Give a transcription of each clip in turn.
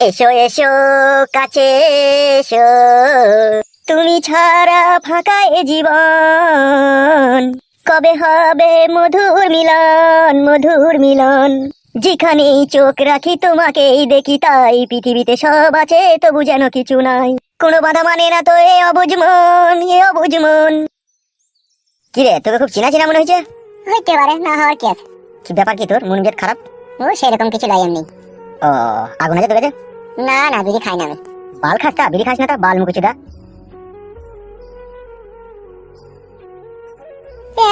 এসো এসো কাছে এসো। তুমি ছাড়া ফাঁকা এ জীবন। কবে হবে মধুর মিলন মধুর মিলন? যেখানেই চোখ রাখি তোমাকেই দেখি তাই পৃথিবীতে সব আছে তবু যেন কিছু নাই। কোনো বাধা মানে না তো এ অবুঝ মন এ অবুঝ মন। কিরে তোকে খুব চেনা চেনা মনে হয়েছে? হইতে পারে না হওয়ার কি আছে? কি ব্যাপার কি তোর? মন খারাপ? ও সেরকম কিছু লাই এমনি ও আগুন আছে তোকে না না বিড়ি খাই না আমি। বাল খাস তা বিড়ি খাস না তা বাল মুকুচি দা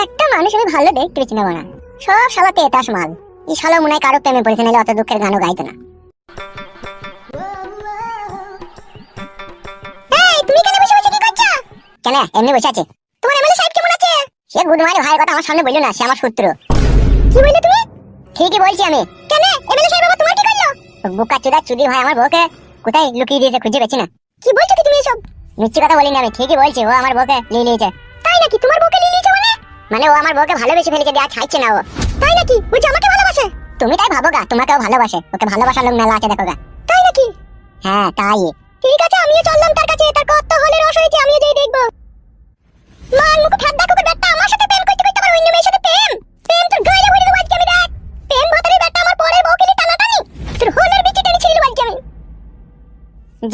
একটা মানুষ আমি ভালো দেখতে পেয়েছি না বানা সব শালা তেতাস মাল। এই শালা মনে হয় কারও প্রেমে পড়েছে নাহলে অত দুঃখের গানও গাইতো না। তুমি এখানে বসে বসে কি করছ? কেন এমনি বসে আছে। তোমার এমএলএ সাহেব কেমন আছে? সে গুডমারি ভাইয়ের কথা আমার সামনে বলল না সে আমার শত্রু। কি বললে তুমি? ঠিকই বলছি আমি। কেন এমএলএ সাহেব বুকা চুদা চুদি ভাই আমার বউকে? কোথায় লুকিয়ে দিয়েছে খুঁজে পেছি না। কি বলছো কি তুমি এসব? মিথ্যে কথা বলিনি আমি ঠিকই বলছি ও আমার বউকে নিয়ে নিয়েছে। তাই নাকি? তোমার বউকে নিয়ে নিয়েছে মানে? মানে ও আমার বউকে ভালোবেসে ফেলেছে দেয়া ছাইছে না ও। তাই নাকি? ও যে আমাকে ভালোবাসে। তুমি তাই ভাবো গা তোমাকেও ভালোবাসে ওকে ভালোবাসার লোক মেলা আছে দেখো গা। তাই নাকি? হ্যাঁ তাই। ঠিক আছে আমিও চললাম তার কাছে তার কত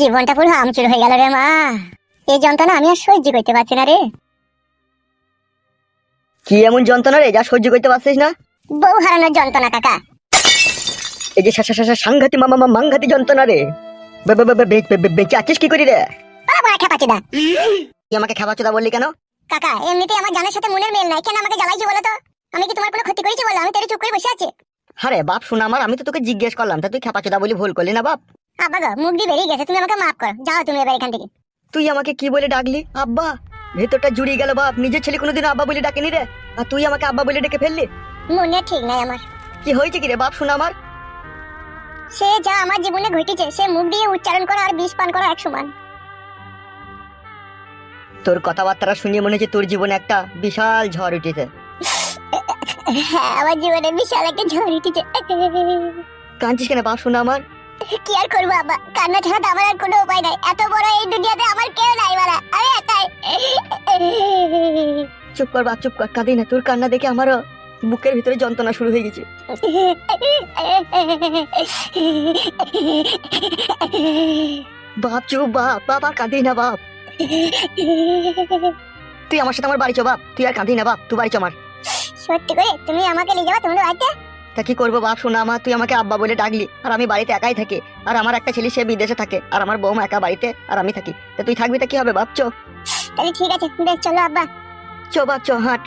জীবনটা পুরো আমচুর হয়ে গেল রে মা। এই যন্ত্রণা আমি আর সহ্য করতে পারছি না রে। কি এমন যন্ত্রণা রে যা সহ্য করতে পারছিস না? বউ হারানোর যন্ত্রণা কাকা। এই যে সাংঘাতি মামা মা- মাংঘাতি যন্ত্রণা রে। বে- বে- বে- বে- বে- বে- বেঁচে আছিস কি করি রে? বড় খেপাচ্ছি দা। তুই আমাকে খেপাচোদা বললি কেন? কাকা এমনিতেই আমার জানের সাথে মনের মেল নাই কেন আমাকে জ্বালাইছি বলো তো? আমি কি তোমার কোনো ক্ষতি করেছি বলো? আমি তোরে চুপ করে বসে আছি। আরে বাপ শোনা আমার আমি তো তোকে জিজ্ঞেস করলাম তা তুই খেপাচোদা বলি ভুল করলি না বাপ? আব্বা গো মুখ দিয়ে বেরিয়ে গেছে তুমি আমাকে মাফ করো। যাও তুমি এবার এখান থেকে। তুই আমাকে কি বলে ডাকলি? আব্বা ভেতরটা জুড়িয়ে গেল বাপ নিজের ছেলে কোনোদিন আব্বা বলে ডাকেনি রে। আর তুই আমাকে আব্বা বলে ডেকে ফেললি? মনে ঠিক নাই আমার। কি হয়েছে কি রে বাপ শোনা আমার। সে যা আমার জীবনে ঘটেছে সে মুখ দিয়ে উচ্চারণ করা আর বিষ পান করা এক সমান। তোর কথাবার্তা শুনিয়ে মনে হচ্ছে তোর জীবনে একটা বিশাল ঝড় উঠেছে। হ্যাঁ আমার জীবনে বিশাল একটা ঝড় উঠেছে। কাঁদছিস কেন বাপ শোনা আমার? কি আর করব আব্বা? কান্না ছাড়া তো আমার আর কোনো উপায় নাই। এত বড় এই দুনিয়াতে আমার কেউ নাই বাড়া। আমি একাই। চুপ কর বাপ চুপ কর কাঁদি না। তোর কান্না দেখে আমারও বুকের ভিতরে যন্ত্রণা শুরু হয়ে গেছে। বাপ চুপ বাপ বাপ আর কাঁদি না বাপ। তুই আমার সাথে আমার বাড়ি চ বাপ। তুই আর কাঁদি না বাপ তুই বাড়ি চ আমার। সত্যি করে তুমি আমাকে নিয়ে যাবা তোমাদের বাড়িতে? তা কি করব বাপ? শোনা আমার তুই আমাকে আব্বা বলে ডাকলি আর আমি বাড়িতে একাই থাকি। আর আমার একটা ছেলে সে বিদেশে থাকে আর আমার বৌমা একা বাড়িতে আর আমি থাকি। তা তুই থাকবি তা কি হবে বাপ? চো। তাহলে ঠিক আছে বেশ চলো আব্বা। চো বাপ চো হাঁট।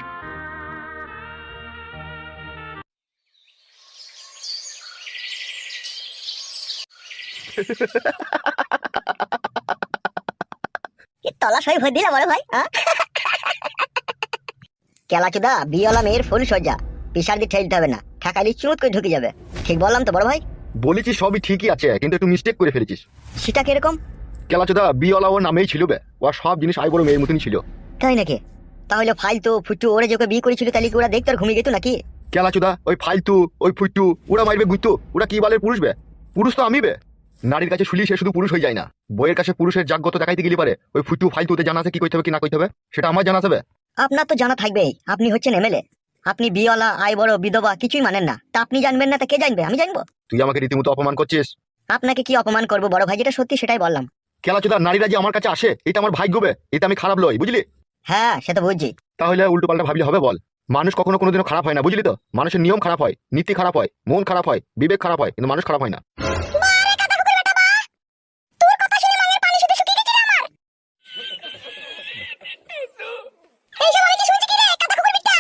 তলাশ হয়ে বড় ভাই বিয়েওয়ালা মেয়ের ফুল সজ্জা পিসার দিয়ে ঠেলতে হবে না। ঠেকালি চুত করে ঢুকে যাবে। ঠিক বললাম তো বড় ভাই? বলেছি সবই ঠিকই আছে কিন্তু একটু মিস্টেক করে ফেলেছিস। সেটা কীরকম? কেলাচোদা বিওয়ালা ওর নামেই ছিল বে। ওর সব জিনিস আই বড় মেয়ের মতনই ছিল। তাই নাকি? তাহলে ফালতু ফুটু ওরে যে ওকে বিয়ে করেছিল তাহলে কি ওরা দেখতে আর ঘুমিয়ে যেত নাকি? কেলাচোদা ওই ফালতু ওই ফুট্টু ওরা মারবে গুইতো ওরা কি বলে পুরুষ বে? পুরুষ তো আমি বে। নারীর কাছে শুলি সে শুধু পুরুষ হয়ে যায় না। বইয়ের কাছে পুরুষের জাগ্যত দেখাইতে গেলে পারে ওই ফুটু ফালতুতে জানা আছে কি করতে হবে কি না করতে হবে সেটা আমার জানা আছে বে। আপনার তো জানা থাকবেই আপনি হচ্ছেন এমএলএ। আপনি বিয়েওয়ালা আয় বড় বিধবা কিছুই মানেন না। তা আপনি জানবেন না তা কে জানবে? আমি জানব। তুই আমাকে রীতিমতো অপমান করছিস? আপনাকে কি অপমান করব? বড় ভাই যেটা সত্যি সেটাই বললাম। কেলাচোদা নারীরা যে আমার কাছে আসে এটা আমার ভাগ্য বে এটা আমি খারাপ লই বুঝলি? হ্যাঁ সেটা বুঝছি। তাহলে উল্টো পাল্টা ভাবলে হবে বল। মানুষ কখনো কোনোদিনও খারাপ হয় না বুঝলি তো? মানুষের নিয়ম খারাপ হয় নীতি খারাপ হয় মন খারাপ হয় বিবেক খারাপ হয় কিন্তু মানুষ খারাপ হয় না এইসব আমি কি শুনছি কি রে কাকা কুকুর বিট্টা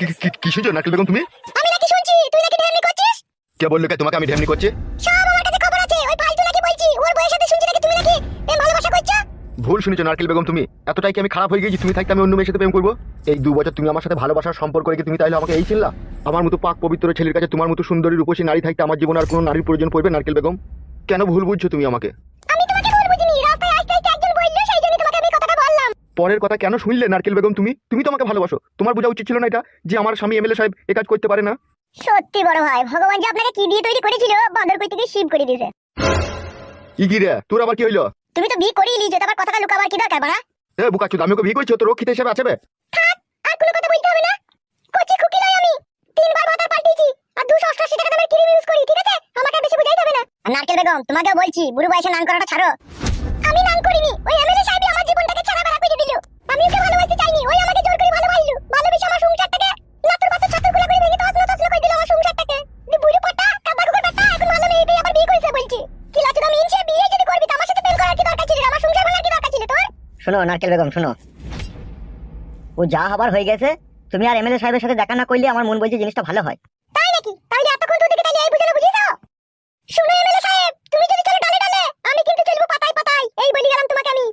কি- শুনছো নারকেল বেগম তুমি? আমি নাকি শুনছি তুই নাকি ঢেমনি করছিস? কে বলল কে? তোমাকে আমি ঢেমনি করছি? সব আমার কাছে খবর আছে ওই ফালতু নাকি বলছি ওর বউয়ের সাথে শুনছি নাকি তুমি নাকি প্রেম ভালোবাসা করছ? ভুল শুনেছো নারকেল বেগম তুমি। এতটাই কি আমি খারাপ হয়ে গেছি তুমি থাকতে আমি অন্য মেয়ের সাথে প্রেম করব? এই দু বছর তুমি আমার সাথে ভালোবাসার সম্পর্ক রেখে তুমি তাহলে আমাকে এই চিনলা? আমার মতো পাক পবিত্র ছেলের কাছে তোমার মতো সুন্দরী রূপসী নারী থাকতে আমার জীবনে আর কোনো নারীর প্রয়োজন পড়বে নারকেল বেগম? কেন ভুল বুঝছ তুমি আমাকে? পরের কথা কেন শুনলে নারকেল বেগম তুমি? তুমি তো আমাকে ভালোবাসো। তোমার বোঝা উচিত ছিল না এটা যে আমার স্বামী এমএলএ সাহেব এ কাজ করতে পারে না। সত্যি বড় ভাই ভগবান যে আপনাকে কি দিয়ে তৈরি করেছিল বাঁদর কই থেকে শিব করে দিয়েছে। ই কি রে? তোর আবার কি হইল? তুমি তো বিয়ে করিয়ে লিজে তারপর কথাটা লুকাবার কি দরকার বাড়া? এ বুকাচ্ছু আমি ওকে বিয়ে করছি তো রক্ষিত হিসেবে আছে বে। আর কোনো কথা বলতে হবে না। কোচি খুকি নয় আমি। তিনবার মাথা পাল্টিয়েছি আর দুশো অষ্টাশি টাকা দামের ক্রিম ইউজ করি ঠিক আছে? আমাকে বেশি বুঝাইতে হবে না। নারকেল বেগম তোমাকেও বলছি বুড়ো বয়সে নান করাটা ছাড়ো। আমি নান করিনি ওই শোনো নারকেল বেগম শোনো ও যা হবার হয়ে গেছে তুমি আর এমএলএ সাহেবের সাথে দেখা না করলে আমার মন বলছে জিনিসটা ভালো হয় তাই নাকি তাহলে এতক্ষণ তোদেরকে তাহলে এই বুঝানো বুঝিয়ে দাও শুনো এমএলএ সাহেব তুমি যদি চলো ডালে ডালে আমি কিন্তু চলবো পাতায় পাতায় এই বলি গেলাম তোমাকে আমি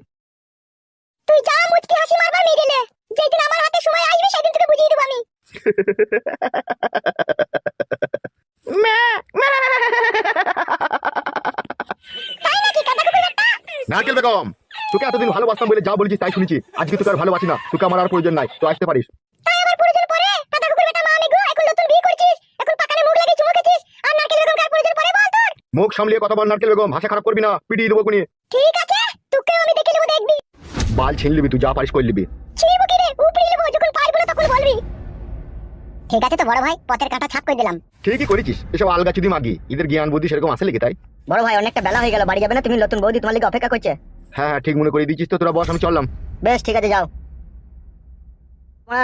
তুই যা মুচকি হাসি মারবার মেরে নে যেদিন আমার হাতে সময় আসবে সেদিন তোকে বুঝিয়ে দেবো আমি নারকেল বেগম তোকে এতদিন ভালোবাসতাম বলে যা বলেছিস তাই শুনেছি। আজকে তোকে আর ভালোবাসি না। তোকে আমার আর প্রয়োজন নাই। তো আসতে পারিস। মুখ সামলিয়ে কথা বল নারকেল বেগম। ভাষা খারাপ করবি না। পিটিয়ে দেবো কোনি ঠিক আছে তোকেও আমি দেখে নেব দেখবি। বাল ছিন লিবি তুই যা পারিস করে লিবি ছিড়বো কি রে? উপরে নেব যখন পারব না তখন বলবি। ঠিক আছে তো বড় ভাই পথের কাঁটা ছাপ করে দিলাম। ঠিকই করেছিস। এসব আলগা চুদি মাগি। এদের জ্ঞান বুদ্ধি সেরকম আসে লেগে তাই? বড় ভাই অনেকটা বেলা হয়ে গেল বাড়ি যাবে না? তুমি নতুন বৌদি তোমার লিগে অপেক্ষা করছে। হ্যাঁ হ্যাঁ ঠিক মনে করে দিচ্ছিস তো তোরা বস আমি চললাম। বেশ ঠিক আছে যাও।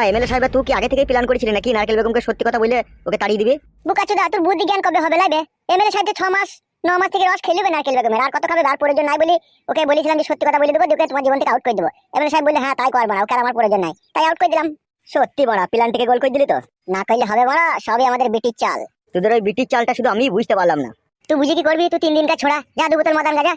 এমএলএ সাহেব তুই কি আগে থেকেই প্ল্যান করেছিলি নাকি নারকেল বেগমকে সত্যি কথা বলে ওকে তাড়িয়ে দিবি? বুকাচুদা তোর বুদ্ধি জ্ঞান কবে হবে লাইবে এমএলএ সাহেব ছ মাস ন মাস থেকে রস খেলবে নারকেল বেগমের আর কত খাবে আর প্রয়োজন নাই বলি ওকে বলেছিলাম যে সত্যি কথা বলে দেবো ওকে তোমার জীবন থেকে আউট করে দেবো। এমএলএ সাহেব বললে হ্যাঁ তাই করব না ওকে আমার প্রয়োজন নাই। তাই আউট করে দিলাম। সত্যি বড়া প্ল্যান থেকে গোল করে দিলি তো? না করলে হবে বড় সবই আমাদের বিটির চাল। তোদের ওই বিটির চালটা শুধু আমি বুঝতে পারলাম না। তুই বুঝে কি করবি? তুই তিন দিনকার ছোড়া। যা দু বোতল মাদান গাজা।